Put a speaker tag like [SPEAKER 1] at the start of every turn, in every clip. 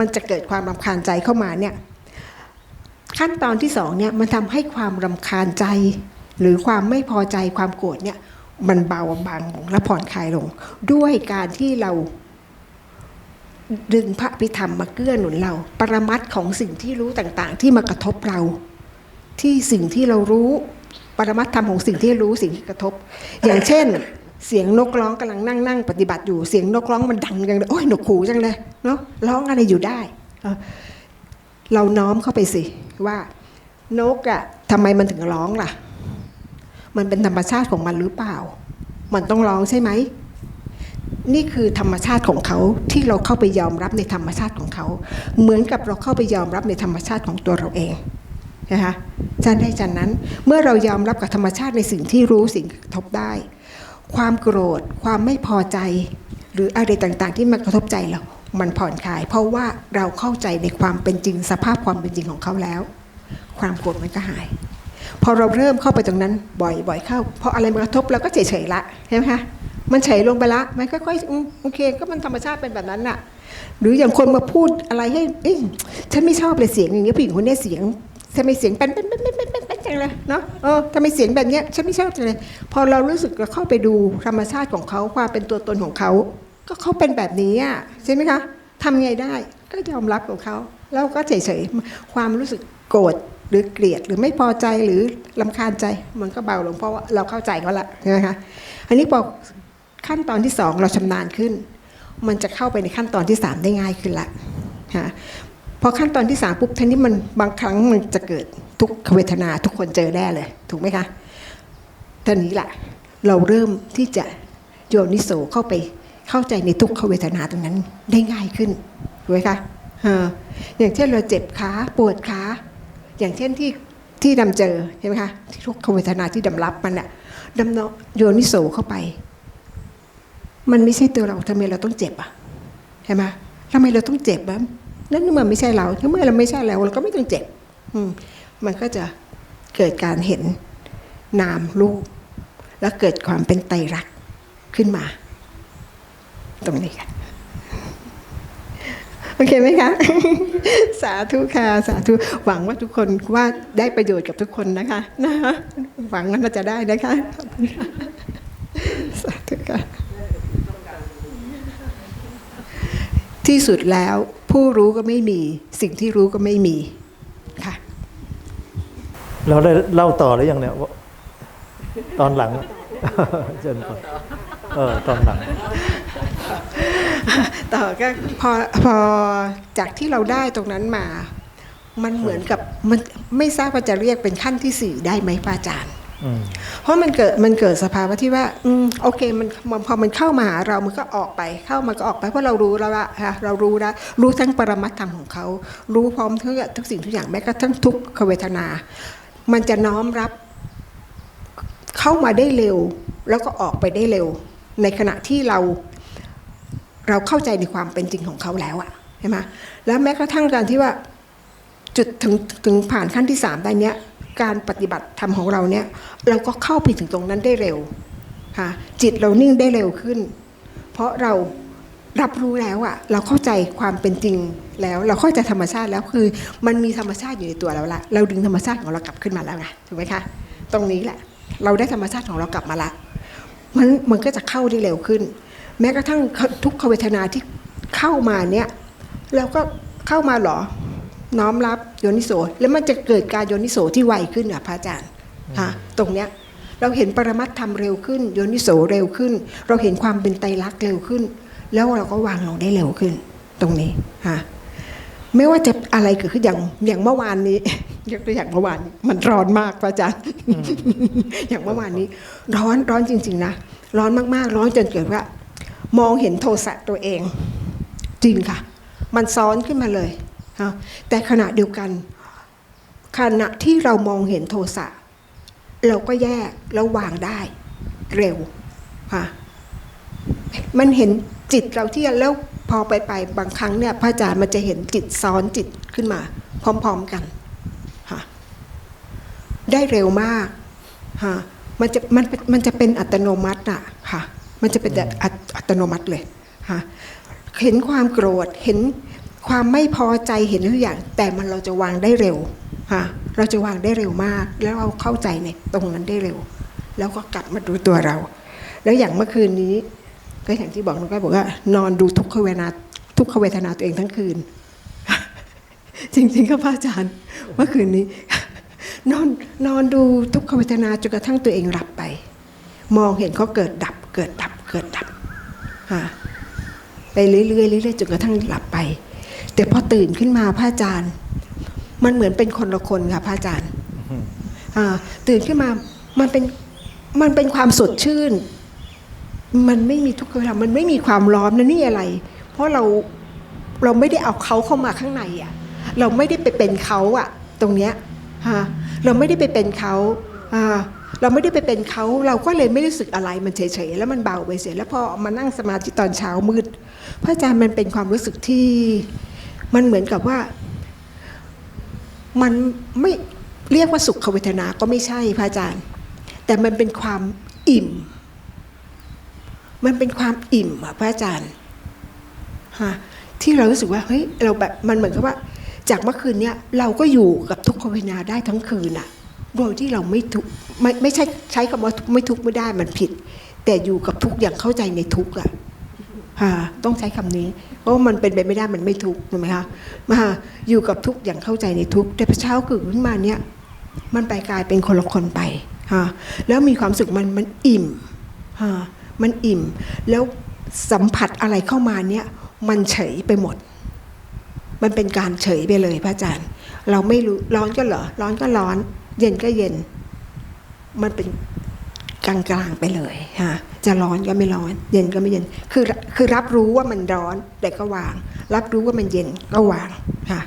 [SPEAKER 1] มันจะเกิดความรำคาญใจเข้ามาเนี่ยขั้นตอนที่สองเนี่ยมันทำให้ความรำคาญใจ หรือความไม่พอใจความโกรธเนี่ยมันเบาบางลงและผ่อนคลายลง ด้วยการที่เราดึงพระพิธรรมมาเกื้อหนุนเรา ปรมัตของสิ่งที่รู้ต่างๆ ที่มากระทบเรา ที่สิ่งที่เรารู้ ปรมัตธรรมของสิ่งที่รู้สิ่งที่กระทบ อย่างเช่น เสียงนกร้องกำลังนั่งนั่งปฏิบัติอยู่เสียงนกร้องมันดังจังเลยโอ้ยหนกหูจังเลยเนาะร้องอะไรอยู่ได้ เราน้อมเข้าไปสิว่านกอะทำไมมันถึงร้องล่ะ มันเป็นธรรมชาติของมันหรือเปล่า มันต้องร้องใช่ไหมนี่คือธรรมชาติของเขาที่เราเข้าไปยอมรับในธรรมชาติของเขา เหมือนกับเราเข้าไปยอมรับในธรรมชาติของตัวเราเองนะคะจันได้จันนั้น เมื่อเรายอมรับกับธรรมชาติในสิ่งที่รู้สิ่งที่กระทบได้ ความโกรธ ความไม่พอใจ หรืออะไรต่างๆ ที่มากระทบใจเรา มันผ่อนคลาย เพราะว่าเราเข้าใจในความเป็นจริงสภาพความเป็นจริงของเขาแล้ว ความโกรธมันก็หาย พอเราเริ่มเข้าไปตรงนั้นบ่อยๆเข้าพออะไรมากระทบเราก็เฉยๆละใช่ไหมคะมันเฉยลงไปละมันค่อยๆโอเค ก็มันธรรมชาติเป็นแบบนั้นน่ะ หรืออย่างคนมาพูดอะไรให้ฉันไม่ชอบเลยเสียงอย่างเงี้ยผู้หญิงคนนี้เสียงทำไมเสียงเป็นเป็นเป็นเป็นเป็น จังเลยเนาะเออทำไมเสียงแบบเนี้ยฉันไม่ชอบจังเลย พอเรารู้สึกเราเข้าไปดูธรรมชาติของเขาความเป็นตัวตนของเขา ก็เขาเป็นแบบนี้อะใช่ไหมคะทำไงได้ก็ยอมรับของเขา แล้วก็เฉยๆความรู้สึกโกรธหรือเกลียดหรือไม่พอใจหรือลำคาญใจมันก็เบาลงเพราะว่าเราเข้าใจเขาละใช่ไหมคะอันนี้พอขั้นตอนที่สองเราชำนาญขึ้น มันจะเข้าไปในขั้นตอนที่สามได้ง่ายขึ้นละค่ะพอขั้นตอนที่สามปุ๊บทีนี้มันบางครั้งมันจะเกิด ทุกขเวทนาทุกคนเจอแน่เลย ถูกไหมคะท่านี้แหละเราเริ่มที่จะโยนิโสเข้าไปเข้าใจในทุกขเวทนาตรงนั้นได้ง่ายขึ้นถูกไหมคะเอออย่างเช่นเราเจ็บขาปวดขาอย่างเช่นที่ที่ดำเจอใช่ไหมคะที่ทุกขเวทนาที่ดำรับมันอะดำเนาะโยนิโสเข้าไป มันไม่ใช่ตัวเราทำไมเราต้องเจ็บอะใช่ไหมทำไมเราต้องเจ็บแบบนั่นมันไม่ใช่เราถ้าเมื่อเราไม่ใช่เราเราก็ไม่ต้องเจ็บ อืม มันก็จะเกิดการเห็นนามรูป แล้วเกิดความเป็นไตรลักษณ์ขึ้นมา ตรงนี้ค่ะโอเคไหมคะ สาธุค่ะ สาธุ หวังว่าทุกคนว่าได้ประโยชน์กับทุกคนนะคะนะคะหวังว่าน่าจะได้นะคะสาธุค่ะ ที่สุดแล้วผู้รู้ก็ไม่มี สิ่งที่รู้ก็ไม่มี
[SPEAKER 2] เราได้เล่าต่อหรือยังเนี่ยว่าตอนหลังเชิญก่อนเออตอนหลัง
[SPEAKER 1] ต่อก็พอพอจากที่เราได้ตรงนั้นมา มันเหมือนกับมันไม่ทราบว่าจะเรียกเป็นขั้นที่สี่ได้ไหมพระอาจารย์
[SPEAKER 2] อืม
[SPEAKER 1] เพราะมันเกิดมันเกิดสภาวะที่ว่าอืมโอเคมันมันพอมันเข้ามาหาเรามันก็ออกไปเข้ามาก็ออกไปเพราะเรารู้แล้วละค่ะเรารู้แล้วรู้ทั้งปรมัตถธรรมของเขา รู้พร้อมทั้งทุกสิ่งทุกอย่างแม้กระทั่งทุกขเวทนา มันจะน้อมรับเข้ามาได้เร็ว แล้วก็ออกไปได้เร็ว ในขณะที่เราเราเข้าใจในความเป็นจริงของเขาแล้วอะใช่ไหมแล้วแม้กระทั่งการที่ว่าจุดถึงถึงผ่านขั้นที่สามได้เนี้ยการปฏิบัติธรรมของเราเนี่ย เราก็เข้าไปถึงตรงนั้นได้เร็วค่ะจิตเรานิ่งได้เร็วขึ้น เพราะเรา รับรู้แล้วอะเราเข้าใจความเป็นจริงแล้ว เราเข้าใจธรรมชาติแล้วคือ มันมีธรรมชาติอยู่ในตัวเราละเราดึงธรรมชาติของเรากลับขึ้นมาแล้วไงถูกไหมคะตรงนี้แหละ เราได้ธรรมชาติของเรากลับมาละมันมันก็จะเข้าได้เร็วขึ้น แม้กระทั่งทุกขเวทนาที่เข้ามาเนี่ยเราก็เข้ามาเหรอ น้อมรับโยนิโสแล้วมันจะเกิดการโยนิโสที่ไวขึ้นอะพระอาจารย์ฮะตรงเนี้ยเราเห็นปรมัตถธรรมเร็วขึ้นโยนิโสเร็วขึ้น เราเห็นความเป็นไตรลักษณ์เร็วขึ้น แล้วเราก็วางลงได้เร็วขึ้น ตรงนี้ฮะไม่ว่าจะอะไรเกิดขึ้นอย่างอย่างเมื่อวานนี้ยกตัวอย่างเมื่อวานนี้มันร้อนมากพระอาจารย์อย่างเมื่อวานนี้ ร้อนร้อนจริง ๆ นะร้อนมากๆ ร้อนจนเกิดว่า มองเห็นโทสะตัวเอง จริงค่ะ มันซ้อนขึ้นมาเลยฮะแต่ขณะเดียวกัน ขณะที่เรามองเห็นโทสะเราก็แยกแล้ววางได้ เร็วค่ะมันเห็น จิตเราที่แล้วพอไปไปๆบางครั้งเนี่ยพระอาจารย์มันจะเห็นจิตซ้อนจิตขึ้นมา พร้อม ๆกันค่ะได้เร็วมากค่ะมันจะมันมันจะเป็นอัตโนมัติอะค่ะ มันจะเป็นแบบอัตอัตโนมัติเลยค่ะเห็นความโกรธเห็นความไม่พอใจเห็นทุกอย่าง แต่มันเราจะวางได้เร็วค่ะเราจะวางได้เร็วมาก แล้วเราเข้าใจในตรงนั้นได้เร็ว แล้วก็กลับมาดูตัวเรา แล้วอย่างเมื่อคืนนี้ ก็อย่างที่บอกน้องก้อยบอกว่า นอนดูทุกขเวทนาทุกขเวทนาตัวเองทั้งคืน จริงๆครับพระอาจารย์เมื่อคืนนี้ นอนนอนดูทุกขเวทนาจนกระทั่งตัวเองหลับไป มองเห็นเขาเกิดดับ เกิดดับเกิดดับไปเรื่อยๆเรื่อยๆจนกระทั่งหลับไป แต่พอตื่นขึ้นมาพระอาจารย์ มันเหมือนเป็นคนละคนค่ะพระอาจารย์ตื่นขึ้นมามันเป็นมันเป็นความสดชื่น มันไม่มีทุกข์เวลามันไม่มีความร้อนนะนี่อะไร เพราะเราเราไม่ได้เอาเขาเข้ามาข้างในอะเราไม่ได้ไปเป็นเขาอะ ตรงเนี้ยฮะเราไม่ได้ไปเป็นเขาอ่าเราไม่ได้ไปเป็นเขาเราก็เลยไม่รู้สึกอะไรมันเฉยๆแล้วมันเบาไปเสียแล้วพอมานั่งสมาธิตอนเช้ามืดพระอาจารย์มันเป็นความรู้สึกที่มันเหมือนกับว่า มันไม่เรียกว่าสุขเวทนาก็ไม่ใช่พระอาจารย์ แต่มันเป็นความอิ่ม มันเป็นความอิ่มอะพระอาจารย์ฮะที่เรารู้สึกว่าเฮ้ยเราแบบมันเหมือนกับว่า จากเมื่อคืนเนี้ยเราก็อยู่กับทุกขเวนาได้ทั้งคืนอะโดยที่เราไม่ทุกไม่ไม่ใช่ใช้คำว่าไม่ทุกไม่ได้มันผิด แต่อยู่กับทุกอย่างเข้าใจในทุกอะฮะต้องใช้คำนี้ เพราะว่ามันเป็นไปไม่ได้มันไม่ทุกถูกไหมคะมาอยู่กับทุกอย่างเข้าใจในทุกแต่พอเช้าตื่นขึ้นมาเนี้ยมันไปกลายเป็นคนละคนไปฮะแล้วมีความสึกมันมันอิ่มฮะ มันอิ่ม แล้วสัมผัสอะไรเข้ามาเนี้ยมันเฉยไปหมด มันเป็นการเฉยไปเลยพระอาจารย์ เราไม่รู้ร้อนก็เหรอร้อนก็ร้อน เย็นก็เย็น มันเป็นกลางๆไปเลยฮะจะร้อนก็ไม่ร้อน เย็นก็ไม่เย็น คือคือรับรู้ว่ามันร้อนแต่ก็วาง รับรู้ว่ามันเย็นก็วางค่ะ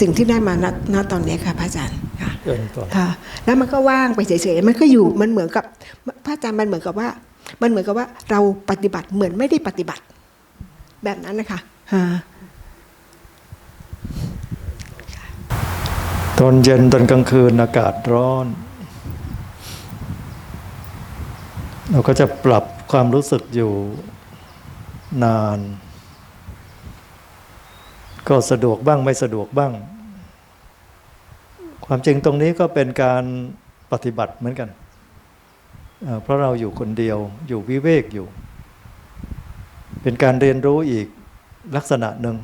[SPEAKER 1] สิ่งที่ได้มาณตอนนี้ค่ะพระอาจารย์
[SPEAKER 2] เกินก่อน
[SPEAKER 1] ค่ะ แล้วมันก็ว่างไปเฉยๆมันก็อยู่มันเหมือนกับพระอาจารย์มันเหมือนกับว่า มันเหมือนกับว่าเราปฏิบัติเหมือนไม่ได้ปฏิบัติ แบบนั้นนะคะฮะ
[SPEAKER 2] ตอนเย็นตอนกลางคืนอากาศร้อน เราก็จะปรับความรู้สึกอยู่นาน ก็สะดวกบ้างไม่สะดวกบ้าง ความจริงตรงนี้ก็เป็นการปฏิบัติเหมือนกัน เพราะเราอยู่คนเดียวอยู่วิเวกอยู่ เป็นการเรียนรู้อีกลักษณะหนึ่ง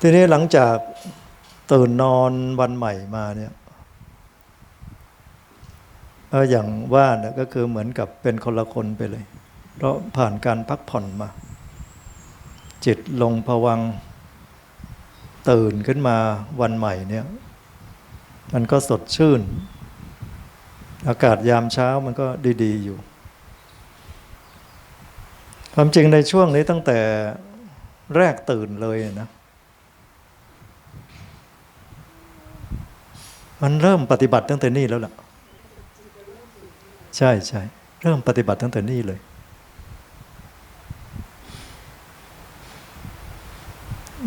[SPEAKER 2] ทีนี้หลังจากตื่นนอนวันใหม่มาเนี่ยเอออย่างว่านะก็คือเหมือนกับเป็นคนละคนไปเลย เพราะผ่านการพักผ่อนมา จิตลงผวัง ตื่นขึ้นมาวันใหม่เนี่ย มันก็สดชื่น อากาศยามเช้ามันก็ดีๆอยู่ ความจริงในช่วงนี้ตั้งแต่แรกตื่นเลยนะ มันเริ่มปฏิบัติตั้งแต่นี่แล้วล่ะ ใช่ใช่เริ่มปฏิบัติตั้งแต่นี่เลย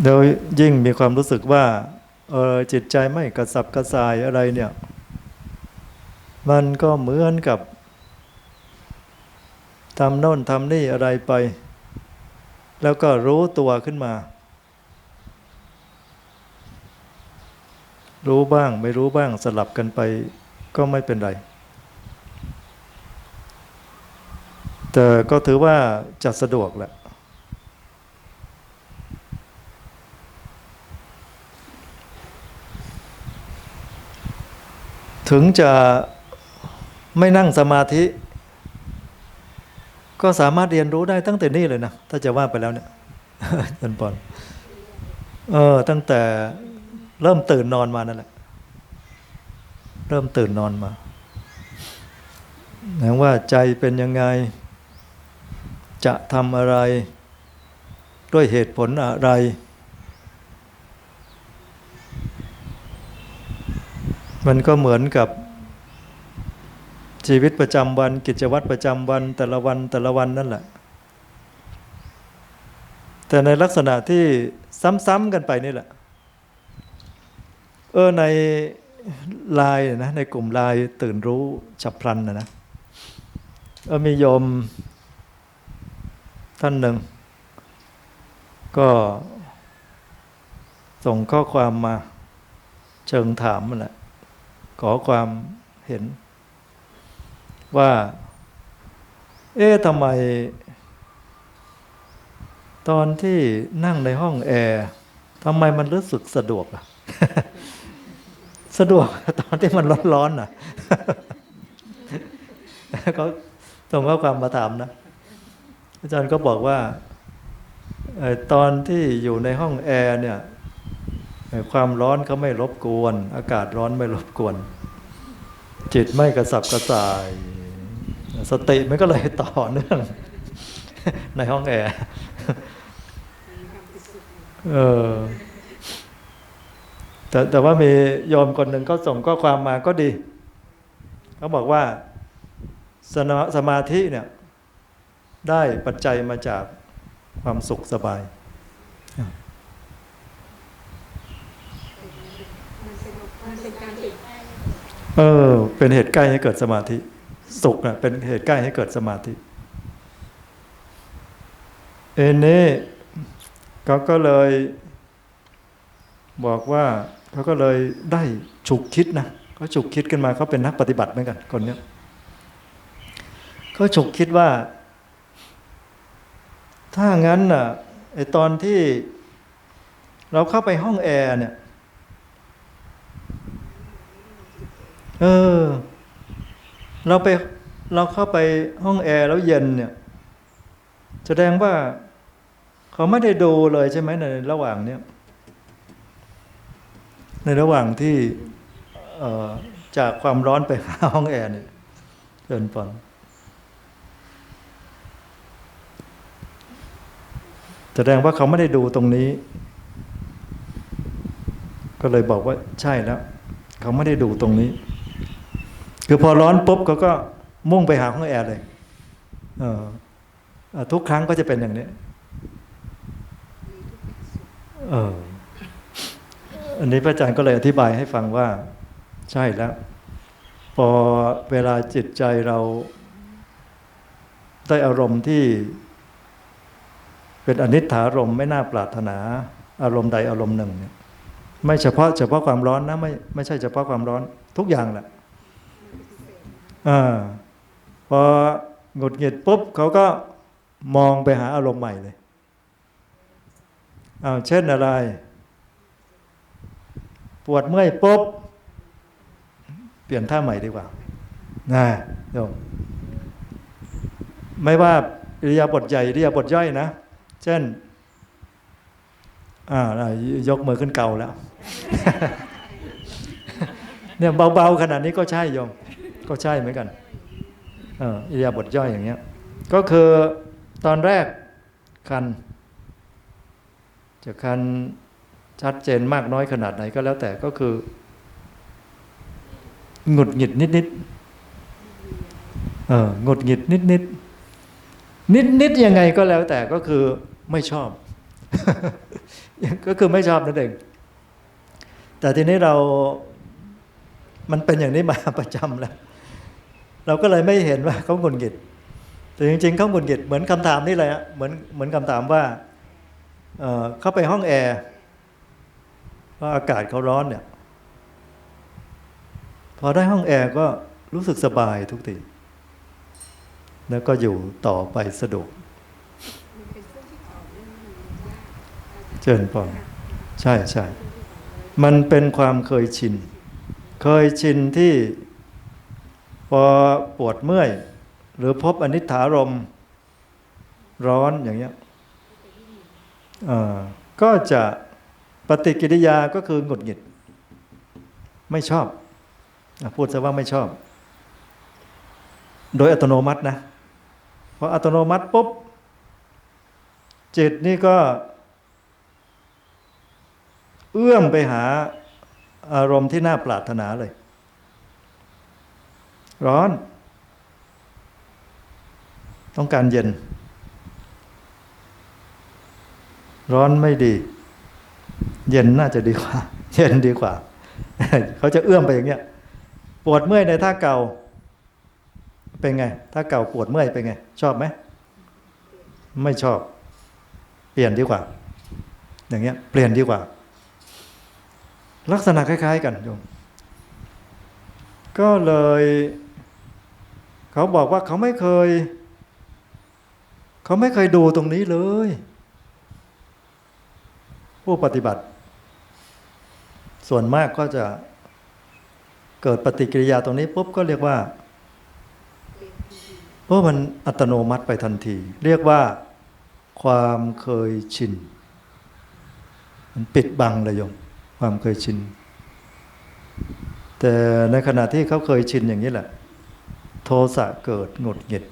[SPEAKER 2] โดยยิ่งมีความรู้สึกว่าเออจิตใจไม่กระสับกระส่ายอะไรเนี่ย มันก็เหมือนกับทำโน่นทำนี่อะไรไป แล้วก็รู้ตัวขึ้นมา รู้บ้างไม่รู้บ้างสลับกันไปก็ไม่เป็นไร แต่ก็ถือว่าจะสะดวกแหละ ถึงจะไม่นั่งสมาธิ ก็สามารถเรียนรู้ได้ตั้งแต่นี่เลยนะ ถ้าจะว่าไปแล้วเนี่ยจันปอนเออ ตั้งแต่เริ่มตื่นนอนมานั่นแหละ เริ่มตื่นนอนมาแว่าใจเป็นยังไง จะทำอะไร ด้วยเหตุผลอะไร มันก็เหมือนกับชีวิตประจำวัน กิจวัตรประจำวันแต่ละวันแต่ละวันนั่นแหละ แต่ในลักษณะที่ซ้ำๆกันไปนี่แหละ เออในไลน์นะในกลุ่มไลน์ตื่นรู้ฉับพลันนะนะเออมีโยมท่านหนึ่ง ก็ส่งข้อความมาเชิงถามมันแหละ ขอความเห็น ว่า เอ๊ะทำไม ตอนที่นั่งในห้องแอร์ทำไมมันรู้สึกสะดวกอะสะดวกตอนที่มันร้อนๆน่ะเขาส่งข้อความมาถามนะ อาจารย์ก็บอกว่าตอนที่อยู่ในห้องแอร์เนี่ย ความร้อนเขาไม่รบกวน อากาศร้อนไม่รบกวน จิตไม่กระสับกระส่าย สติมันก็เลยต่อเนื่องในห้องแอร์เออแต่แต่ว่ามีโยมคนหนึ่งก็ส่งข้อความมาก็ดีเขาบอกว่าสนาสมาธิเนี่ย ได้ปัจจัยมาจากความสุขสบาย เออ เป็นเหตุใกล้ให้เกิดสมาธิ สุขนะเป็นเหตุใกล้ให้เกิดสมาธิ เอ็นนี้เขาก็เลย บอกว่าเขาก็เลยได้ฉุกคิดนะเขาฉุกคิดขึ้นมาเขาเป็นนักปฏิบัติเหมือนกันคนเนี้ยเขาฉุกคิดว่า ถ้างั้นน่ะไอตอนที่เราเข้าไปห้องแอร์เนี่ย เออ เราไปเราเข้าไปห้องแอร์แล้วเย็นเนี่ย แสดงว่าเขาไม่ได้ดูเลยใช่ไหมในระหว่างเนี้ยในระหว่างที่เออจากความร้อนไปหาห้องแอร์เนี่ยเดินฝันแสดงว่าเขาไม่ได้ดูตรงนี้ ก็เลยบอกว่าใช่แล้ว เขาไม่ได้ดูตรงนี้ คือพอร้อนปุ๊บเขาก็มุ่งไปหาห้องแอร์เลยเออทุกครั้งก็จะเป็นอย่างนี้เอออันนี้พระอาจารย์ก็เลยอธิบายให้ฟังว่า ใช่แล้ว พอเวลาจิตใจเราได้อารมณ์ที่ เป็นอนิจฐารมณ์ไม่น่าปรารถนา อารมณ์ใดอารมณ์หนึ่งเนี่ยไม่เฉพาะเฉพาะความร้อนนะไม่ไม่ใช่เฉพาะความร้อนทุกอย่างแหละ อ่าพอหงุดหงิดปุ๊บเขาก็มองไปหาอารมณ์ใหม่เลยอ้าเช่นอะไร ปวดเมื่อยปุ๊บ เปลี่ยนท่าใหม่ดีกว่านะโยมไม่ว่าอิริยาบถใหญ่อิริยาบถย่อยนะ เช่นอ่ายกมือขึ้นเก่าแล้ว เนี่ยเบาๆขนาดนี้ก็ใช่โยม ก็ใช่เหมือนกันอิริยาบถย่อยอย่างเงี้ย ก็คือตอนแรกคัน จะคันชัดเจนมากน้อยขนาดไหนก็แล้วแต่ก็คือหงุดหงิดนิดๆเออหงุดหงิดนิดนิดนิดนิดๆยังไงก็แล้วแต่ก็คือไม่ชอบ ก็คือไม่ชอบนั่นเองแต่ทีนี้เรา มันเป็นอย่างนี้มาประจำแล้ว เราก็เลยไม่เห็นว่าเขาหงุดหงิด แต่จริงๆเขาหงุดหงิดเหมือนคำถามนี่เลยอะเหมือนเหมือนคำถามว่าเเข้าไปห้องแอร์เพราะอากาศเขาร้อนเนี่ย พอได้ห้องแอร์ก็รู้สึกสบายทุกทีแล้วก็อยู่ต่อไปสะดวกเจิญพรใช่ใช่มันเป็นความเคยชิน เคยชินที่ พอปวดเมื่อย หรือพบอนิจฐารมร้อนอย่างเงี้ยก็จะปฏิกิริยาก็คือหงุดหงิด ไม่ชอบ พูดซะว่าไม่ชอบ โดยอัตโนมัตินะพออัตโนมัติปุ๊บจิตนี่ก็ เอื้อมไปหาอารมณ์ที่น่าปรารถนาเลย ร้อน ต้องการเย็น ร้อนไม่ดี เย็นน่าจะดีกว่า เย็นดีกว่า เขาจะเอื้อมไปอย่างเงี้ย ปวดเมื่อยในท่าเก่า เป็นไงถ้าเก่าปวดเมื่อยเป็นไง ชอบไหม ไม่ชอบ เปลี่ยนดีกว่า อย่างเงี้ย เปลี่ยนดีกว่า ลักษณะคล้าย ๆ กันโยมก็เลย เขาบอกว่าเขาไม่เคย เขาไม่เคยดูตรงนี้เลย ผู้ปฏิบัติ ส่วนมากก็จะเกิดปฏิกิริยาตรงนี้ปุ๊บก็เรียกว่าเพราะมันอัตโนมัติไปทันที เรียกว่าความเคยชิน มันปิดบังเลยโยม ความเคยชิน แต่ในขณะที่เขาเคยชินอย่างนี้แหละ โทสะเกิดหงุดหงิด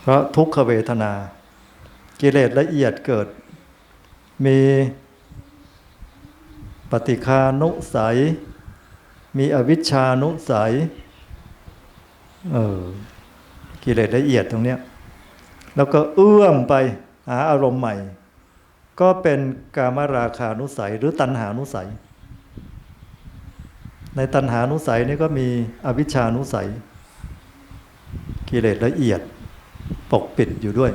[SPEAKER 2] เพราะทุกขเวทนา กิเลสละเอียดเกิด มีปฏิคานุสัย มีอวิชชานุสัย เออ กิเลสละเอียดตรงเนี้ย แล้วก็เอื้อมไปหาอารมณ์ใหม่ ก็เป็นกามราคานุสัยหรือตัณหานุสัย ในตัณหานุสัยนี่ก็มีอวิชชานุสัย กิเลสละเอียดปกปิดอยู่ด้วย